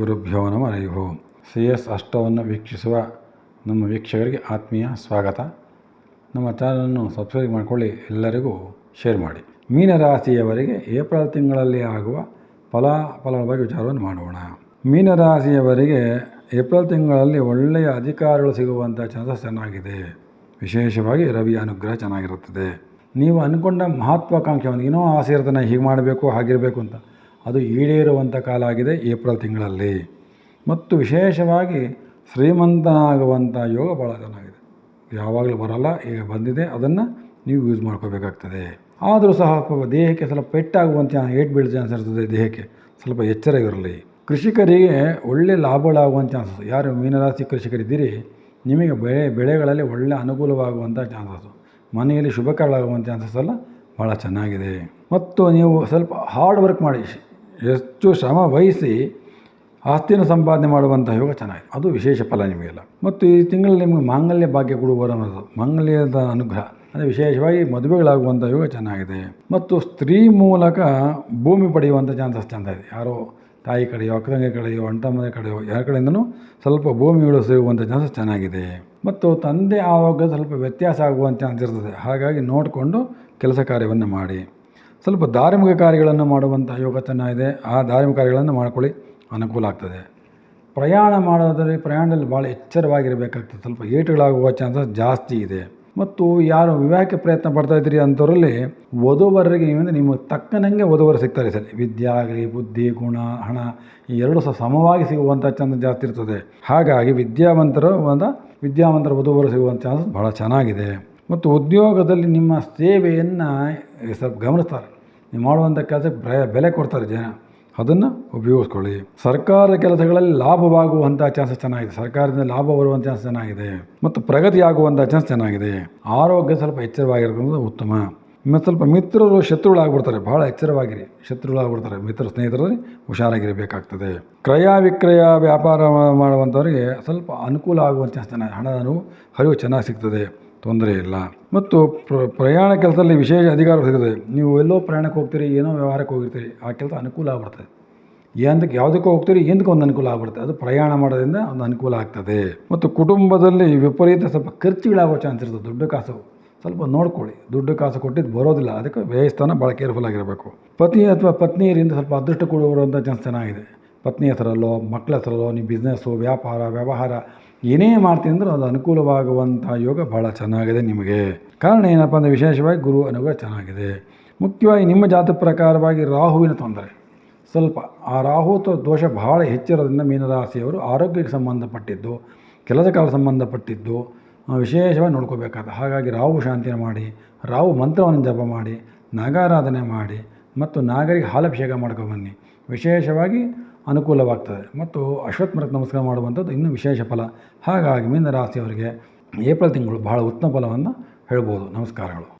ಗುರುಭ್ಯೋ ನಮ ಹರಿ ಓಂ. C S ಅಷ್ಟವನ್ನು ವೀಕ್ಷಿಸುವ ನಮ್ಮ ವೀಕ್ಷಕರಿಗೆ ಆತ್ಮೀಯ ಸ್ವಾಗತ. ನಮ್ಮ ಚಾನಲನ್ನು ಸಬ್ಸ್ಕ್ರೈಬ್ ಮಾಡಿಕೊಳ್ಳಿ, ಎಲ್ಲರಿಗೂ ಶೇರ್ ಮಾಡಿ. ಮೀನರಾಶಿಯವರಿಗೆ ಏಪ್ರಿಲ್ ತಿಂಗಳಲ್ಲಿ ಆಗುವ ಫಲಾಫಲಗಳ ಬಗ್ಗೆ ವಿಚಾರವನ್ನು ಮಾಡೋಣ. ಮೀನರಾಶಿಯವರಿಗೆ ಏಪ್ರಿಲ್ ತಿಂಗಳಲ್ಲಿ ಒಳ್ಳೆಯ ಅಧಿಕಾರಗಳು ಸಿಗುವಂಥ ಚಾನ್ಸಸ್ ಚೆನ್ನಾಗಿದೆ. ವಿಶೇಷವಾಗಿ ರವಿ ಅನುಗ್ರಹ ಚೆನ್ನಾಗಿರುತ್ತದೆ. ನೀವು ಅಂದ್ಕೊಂಡ ಮಹತ್ವಾಕಾಂಕ್ಷೆ ಏನೋ ಆಸೆ ಇರ್ತಾನೆ ಹೀಗೆ ಮಾಡಬೇಕು, ಹಾಗಿರಬೇಕು ಅಂತ ಅದು ಈಡೇರುವಂಥ ಕಾಲ ಆಗಿದೆ ಏಪ್ರಿಲ್ ತಿಂಗಳಲ್ಲಿ. ಮತ್ತು ವಿಶೇಷವಾಗಿ ಶ್ರೀಮಂತನಾಗುವಂಥ ಯೋಗ ಭಾಳ ಚೆನ್ನಾಗಿದೆ ಯಾವಾಗಲೂ ಬರಲ್ಲ, ಈಗ ಬಂದಿದೆ, ಅದನ್ನು ನೀವು ಯೂಸ್ ಮಾಡ್ಕೋಬೇಕಾಗ್ತದೆ. ಆದರೂ ಸಹ ದೇಹಕ್ಕೆ ಸ್ವಲ್ಪ ಪೆಟ್ಟಾಗುವಂಥ ಏಟ್ ಬೀಳೋ ಚಾನ್ಸ್ ಇರ್ತದೆ ದೇಹಕ್ಕೆ. ಸ್ವಲ್ಪ ಎಚ್ಚರ ಇರಲಿ. ಕೃಷಿಕರಿಗೆ ಒಳ್ಳೆ ಲಾಭಗಳಾಗುವಂಥ ಚಾನ್ಸಸ್ ಯಾರು ಮೀನರಾಶಿ ಕೃಷಿಕರಿದ್ದೀರಿ, ನಿಮಗೆ ಬೆಳೆ, ಬೆಳೆಗಳಲ್ಲಿ ಒಳ್ಳೆ ಅನುಕೂಲವಾಗುವಂಥ ಚಾನ್ಸಸ್ಸು ಮನೆಯಲ್ಲಿ ಶುಭ ಕಾರ್ಯಗಳಾಗುವಂಥ ಚಾನ್ಸಸ್ ಎಲ್ಲ ಭಾಳ ಚೆನ್ನಾಗಿದೆ. ಮತ್ತು ನೀವು ಸ್ವಲ್ಪ ಹಾರ್ಡ್ ವರ್ಕ್ ಮಾಡಿ. ಎಷ್ಟು ಶ್ರಮ ವಹಿಸಿ ಆಸ್ತಿಯನ್ನು ಸಂಪಾದನೆ ಮಾಡುವಂಥ ಯೋಗ ಚೆನ್ನಾಗಿದೆ. ಅದು ವಿಶೇಷ ಫಲ ನಿಮಗೆಲ್ಲ. ಮತ್ತು ಈ ತಿಂಗಳಲ್ಲಿ ನಿಮಗೆ ಮಾಂಗಲ್ಯ ಭಾಗ್ಯ ಕೊಡುವರು ಅನ್ನೋದು, ಮಾಂಗಲ್ಯದ ಅನುಗ್ರಹ, ಅಂದರೆ ವಿಶೇಷವಾಗಿ ಮದುವೆಗಳಾಗುವಂಥ ಯೋಗ ಚೆನ್ನಾಗಿದೆ. ಮತ್ತು ಸ್ತ್ರೀ ಮೂಲಕ ಭೂಮಿ ಪಡೆಯುವಂಥ ಚಾನ್ಸಸ್ ಚೆಂದ ಇದೆ ಯಾರೋ ತಾಯಿ ಕಡೆಯೋ ಅಕ್ಕದಂಗೆ ಕಡೆಯೋ ಅಂಟಮ್ಮನ ಕಡೆಯೋ, ಯಾರ ಕಡೆಯಿಂದನೂ ಸ್ವಲ್ಪ ಭೂಮಿಗಳು ಸಿಗುವಂಥ ಚಾನ್ಸಸ್ ಚೆನ್ನಾಗಿದೆ. ಮತ್ತು ತಂದೆ ಆರೋಗ್ಯ ಸ್ವಲ್ಪ ವ್ಯತ್ಯಾಸ ಆಗುವಂಥ ಚಾನ್ಸ್ ಇರ್ತದೆ. ಹಾಗಾಗಿ ನೋಡಿಕೊಂಡು ಕೆಲಸ ಕಾರ್ಯವನ್ನು ಮಾಡಿ. ಸ್ವಲ್ಪ ಧಾರ್ಮಿಕ ಕಾರ್ಯಗಳನ್ನು ಮಾಡುವಂಥ ಯೋಗ ಚೆನ್ನಾಗಿದೆ ಆ ಧಾರ್ಮಿಕ ಕಾರ್ಯಗಳನ್ನು ಮಾಡ್ಕೊಳ್ಳಿ. ಅನುಕೂಲ ಆಗ್ತದೆ. ಪ್ರಯಾಣ ಮಾಡೋದ್ರಲ್ಲಿ ಪ್ರಯಾಣದಲ್ಲಿ ಭಾಳ ಎಚ್ಚರವಾಗಿರಬೇಕಾಗ್ತದೆ. ಸ್ವಲ್ಪ ಏಟುಗಳಾಗುವ ಚಾನ್ಸಸ್ ಜಾಸ್ತಿ ಇದೆ. ಮತ್ತು ಯಾರು ವಿವಾಹಕ್ಕೆ ಪ್ರಯತ್ನ ಪಡ್ತಾ ಇದ್ದೀರಿ ಅಂಥವರಲ್ಲಿ ವಧುವರರಿಗೆ ನೀವಂದರೆ ನಿಮಗೆ ತಕ್ಕನಂಗೆ ವಧುವರು ಸಿಗ್ತಾರೆ ಸರಿ. ವಿದ್ಯೆ ಆಗಲಿ, ಬುದ್ಧಿ, ಗುಣ, ಹಣ ಈ ಎರಡು ಸಹ ಸಮವಾಗಿ ಸಿಗುವಂಥ ಚಾನ್ಸ್ ಜಾಸ್ತಿ ಇರ್ತದೆ. ಹಾಗಾಗಿ ವಿದ್ಯಾವಂತರು ಒಂದು, ವಿದ್ಯಾವಂತರ ವಧುವರು ಸಿಗುವಂಥ ಚಾನ್ಸಸ್ ಭಾಳ ಚೆನ್ನಾಗಿದೆ. ಮತ್ತು ಉದ್ಯೋಗದಲ್ಲಿ ನಿಮ್ಮ ಸೇವೆಯನ್ನು ಸ್ವಲ್ಪ ಗಮನಿಸ್ತಾರೆ. ನೀವು ಮಾಡುವಂಥ ಕೆಲಸಕ್ಕೆ ಬೆಲೆ ಕೊಡ್ತಾರೆ ಜನ. ಅದನ್ನು ಉಪಯೋಗಿಸ್ಕೊಳ್ಳಿ. ಸರ್ಕಾರದ ಕೆಲಸಗಳಲ್ಲಿ ಲಾಭವಾಗುವಂಥ ಚಾನ್ಸಸ್ ಚೆನ್ನಾಗಿದೆ. ಸರ್ಕಾರದಿಂದ ಲಾಭ ಬರುವಂಥ ಚಾನ್ಸ್ ಚೆನ್ನಾಗಿದೆ. ಮತ್ತು ಪ್ರಗತಿ ಆಗುವಂಥ ಚಾನ್ಸ್ ಚೆನ್ನಾಗಿದೆ. ಆರೋಗ್ಯ ಸ್ವಲ್ಪ ಎಚ್ಚರವಾಗಿರೋದು ಉತ್ತಮ. ಮತ್ತು ಸ್ವಲ್ಪ ಮಿತ್ರರು ಶತ್ರುಗಳಾಗ್ಬಿಡ್ತಾರೆ. ಭಾಳ ಎಚ್ಚರವಾಗಿರಿ. ಶತ್ರುಗಳಾಗ್ಬಿಡ್ತಾರೆ. ಮಿತ್ರ ಸ್ನೇಹಿತರಲ್ಲಿ ಹುಷಾರಾಗಿರಬೇಕಾಗ್ತದೆ. ಕ್ರಯ ವಿಕ್ರಯ ವ್ಯಾಪಾರ ಮಾಡುವಂಥವ್ರಿಗೆ ಸ್ವಲ್ಪ ಅನುಕೂಲ ಆಗುವಂಥ ಚಾನ್ಸ್ ಚೆನ್ನಾಗಿ ಹಣದ ಹರಿವು ಚೆನ್ನಾಗಿ ಸಿಗ್ತದೆ. ತೊಂದರೆ ಇಲ್ಲ. ಮತ್ತು ಪ್ರಯಾಣ ಕೆಲಸದಲ್ಲಿ ವಿಶೇಷ ಅಧಿಕಾರ ಸಿಗುತ್ತದೆ ನೀವು ಎಲ್ಲೋ ಪ್ರಯಾಣಕ್ಕೆ ಹೋಗ್ತೀರಿ, ಏನೋ ವ್ಯವಹಾರಕ್ಕೆ ಹೋಗಿರ್ತೀರಿ, ಆ ಕೆಲಸ ಅನುಕೂಲ ಆಗ್ಬಿಡ್ತದೆ. ಏನಕ್ಕೆ, ಯಾವುದಕ್ಕೂ ಹೋಗ್ತೀರಿ ಎಂದಕ್ಕೆ ಒಂದು ಅನುಕೂಲ ಆಗ್ಬಿಡುತ್ತೆ? ಅದು ಪ್ರಯಾಣ ಮಾಡೋದ್ರಿಂದ ಒಂದು ಅನುಕೂಲ ಆಗ್ತದೆ. ಮತ್ತು ಕುಟುಂಬದಲ್ಲಿ ವಿಪರೀತ ಸ್ವಲ್ಪ ಖರ್ಚುಗಳಾಗೋ ಚಾನ್ಸ್ ಇರ್ತದೆ, ದುಡ್ಡು ಕಾಸು. ಸ್ವಲ್ಪ ನೋಡ್ಕೊಳ್ಳಿ, ದುಡ್ಡು ಕಾಸು ಕೊಟ್ಟಿದ್ದು ಬರೋದಿಲ್ಲ, ಅದಕ್ಕೆ ವ್ಯಯಸ್ಥಾನ ಭಾಳ ಕೇರ್ಫುಲ್ ಆಗಿರಬೇಕು. ಪತಿ ಅಥವಾ ಪತ್ನಿಯರಿಂದ ಸ್ವಲ್ಪ ಅದೃಷ್ಟ ಕೂಡ ಬರುವಂಥ ಚಾನ್ಸ್ ಚೆನ್ನಾಗಿದೆ. ಪತ್ನಿ ಹೆಸರಲ್ಲೋ ಮಕ್ಕಳ ಹೆಸರಲ್ಲೋ, ನೀವು ಬಿಸ್ನೆಸ್ಸು ವ್ಯಾಪಾರ, ವ್ಯವಹಾರ ಏನೇ ಮಾಡ್ತೀನಿ ಅಂದ್ರೆ ಅದು ಅನುಕೂಲವಾಗುವಂಥ ಯೋಗ ಭಾಳ ಚೆನ್ನಾಗಿದೆ ನಿಮಗೆ. ಕಾರಣ ಏನಪ್ಪ ಅಂದರೆ ವಿಶೇಷವಾಗಿ ಗುರು ಅನುಗ್ರಹ ಚೆನ್ನಾಗಿದೆ. ಮುಖ್ಯವಾಗಿ ನಿಮ್ಮ ಜಾತ ಪ್ರಕಾರವಾಗಿ ರಾಹುವಿನ ತೊಂದರೆ. ಸ್ವಲ್ಪ ಆ ರಾಹು ದೋಷ ಭಾಳ ಹೆಚ್ಚಿರೋದ್ರಿಂದ ಮೀನರಾಶಿಯವರು ಆರೋಗ್ಯಕ್ಕೆ ಸಂಬಂಧಪಟ್ಟಿದ್ದು, ಕೆಲಸ ಕಾಲ ಸಂಬಂಧಪಟ್ಟಿದ್ದು ವಿಶೇಷವಾಗಿ ನೋಡ್ಕೋಬೇಕಾದ. ಹಾಗಾಗಿ ರಾಹು ಶಾಂತಿನ ಮಾಡಿ, ರಾಹು ಮಂತ್ರವನ್ನು ಜಪ ಮಾಡಿ, ನಾಗಾರಾಧನೆ ಮಾಡಿ ಮತ್ತು ನಾಗರಿಗೆ ಹಾಲಭಿಷೇಕ ಮಾಡ್ಕೊಬನ್ನಿ ವಿಶೇಷವಾಗಿ ಅನುಕೂಲವಾಗ್ತದೆ. ಮತ್ತು ಅಶ್ವತ್ಥಮರಕ್ಕೆ ನಮಸ್ಕಾರ ಮಾಡುವಂಥದ್ದು ಇನ್ನೂ ವಿಶೇಷ ಫಲ. ಹಾಗಾಗಿ ಮೀನ ರಾಶಿಯವರಿಗೆ ಏಪ್ರಿಲ್ ತಿಂಗಳು ಬಹಳ ಉತ್ತಮ ಫಲವನ್ನು ಹೇಳ್ಬೋದು. ನಮಸ್ಕಾರಗಳು.